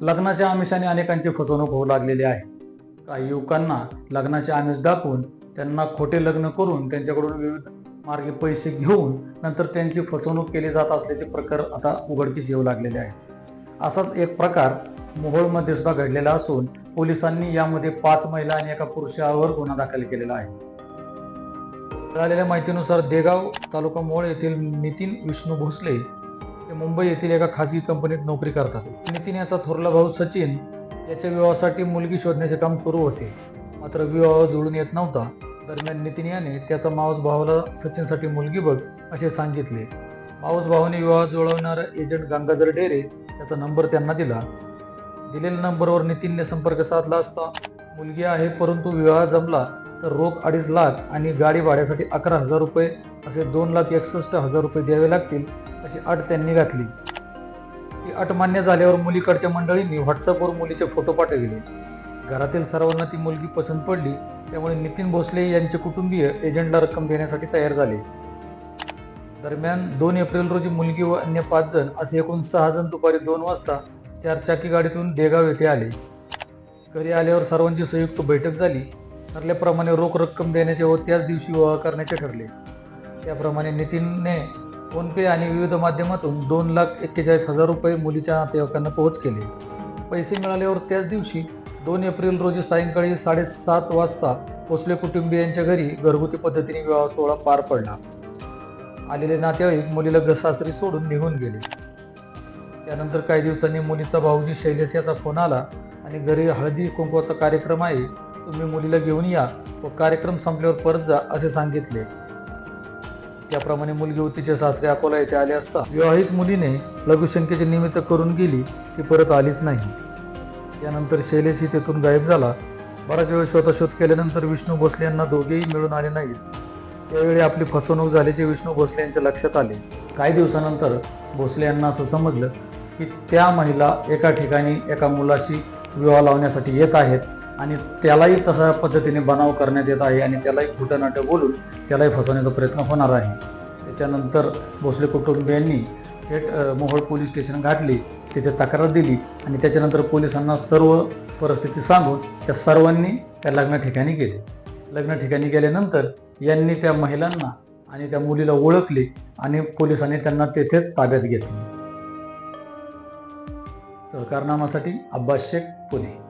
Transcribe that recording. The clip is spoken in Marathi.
लग्नाच्या आमिषाने अनेकांची फसवणूक होऊ लागलेली आहे. काही युवकांना लग्नाचे आमिष दाखवून त्यांना खोटे लग्न करून त्यांच्याकडून विविध मार्गे पैसे घेऊन नंतर त्यांची फसवणूक केली जात असल्याचे प्रकार आता उघडकीस येऊ लागलेले आहे असाच एक प्रकार मोहोळमध्ये सुद्धा घडलेला असून पोलिसांनी यामध्ये पाच महिला आणि एका पुरुषावर गुन्हा दाखल केलेला आहे. मिळालेल्या माहितीनुसार देगाव तालुका मोळ येथील नितीन विष्णू भोसले ते मुंबई येथील एका खाजगी कंपनीत नोकरी करतात. नितीन याचा थोरला भाऊ सचिन याच्या विवाहासाठी मुलगी शोधण्याचे काम सुरू होते. मात्र विवाह जुळून येत नव्हता. दरम्यान नितीन याने त्याचा मावस भावाला सचिनसाठी मुलगी बघ असे सांगितले. मावस भावाने विवाह जुळवणारा एजंट गंगाधर डेरे त्याचा नंबर त्यांना दिला. दिलेल्या नंबरवर नितीनने संपर्क साधला असता मुलगी आहे परंतु विवाह जमला तर रोख अडीच लाख आणि गाडी भाड्यासाठी अकरा हजार रुपये असे दोन लाख एकसष्ट हजार रुपये द्यावे लागतील अशी अट त्यांनी घातली. ती अट मान्य झाल्यावर मुलीकडच्या मंडळींनी व्हॉट्सअपवर मुलीचे फोटो पाठविले. घरातील सर्वांना ती मुलगी पसंत पडली त्यामुळे नितीन भोसले यांचे कुटुंबीय एजंटला रक्कम देण्यासाठी तयार झाले. दरम्यान दोन एप्रिल रोजी मुलगी व अन्य पाच जण असे एकूण सहा जण दुपारी दोन वाजता चारचाकी गाडीतून देगाव येथे आले. घरी आल्यावर सर्वांची संयुक्त बैठक झाली. ठरल्याप्रमाणे रोख रक्कम देण्याचे व त्याच दिवशी विवाह करण्याचे ठरले. त्याप्रमाणे नितीनने फोनपे आणि विविध माध्यमातून दोन लाख एक्केचाळीस हजार रुपये मुलीच्या नातेवाईकांना पोहोच केले. पैसे मिळाल्यावर त्याच दिवशी दोन एप्रिल रोजी सायंकाळी साडेसात वाजता भोसले कुटुंबियांच्या घरी घरगुती पद्धतीने विवाह सोहळा पार पडला. आलेले नातेवाईक मुलीला घसासरी सोडून निघून गेले. त्यानंतर काही दिवसांनी मुलीचा भाऊजी शैलेश याचा फोन आला आणि घरी हळदी कुंकवाचा कार्यक्रम आहे तुम्ही मुलीला घेऊन या व कार्यक्रम संपल्यावर परत जा असे सांगितले. त्याप्रमाणे मुलगी होतीचे सासरे अकोला येथे आले असता विवाहित मुलीने लघुशंकेचे निमित्त करून गेली ती परत आलीच नाही. त्यानंतर शैलेशी तेथून गायब झाला. बराच वेळ शोधाशोध केल्यानंतर विष्णू भोसले यांना दोघेही मिळून आले नाहीत. त्यावेळी आपली फसवणूक झाल्याचे विष्णू भोसले यांच्या लक्षात आले. काही दिवसानंतर भोसले यांना असं समजलं की त्या महिला एका ठिकाणी एका मुलाशी विवाह लावण्यासाठी येत आहेत. आणि त्यालाही तशा पद्धतीने बनाव करण्यात येत आहे आणि त्यालाही खोटं नाटं बोलून त्यालाही फसवण्याचा प्रयत्न होणार आहे. त्याच्यानंतर भोसले कुटुंबियांनी थेट मोहोळ पोलीस स्टेशन गाठले तिथे तक्रार दिली आणि त्याच्यानंतर पोलिसांना सर्व परिस्थिती सांगून त्या सर्वांनी त्या लग्न ठिकाणी गेले लग्न ठिकाणी गेल्यानंतर यांनी त्या महिलांना आणि त्या मुलीला ओळखले आणि पोलिसांनी त्यांना तेथे ताब्यात घेतले. सहकारनामासाठी अब्बास शेख पुणे.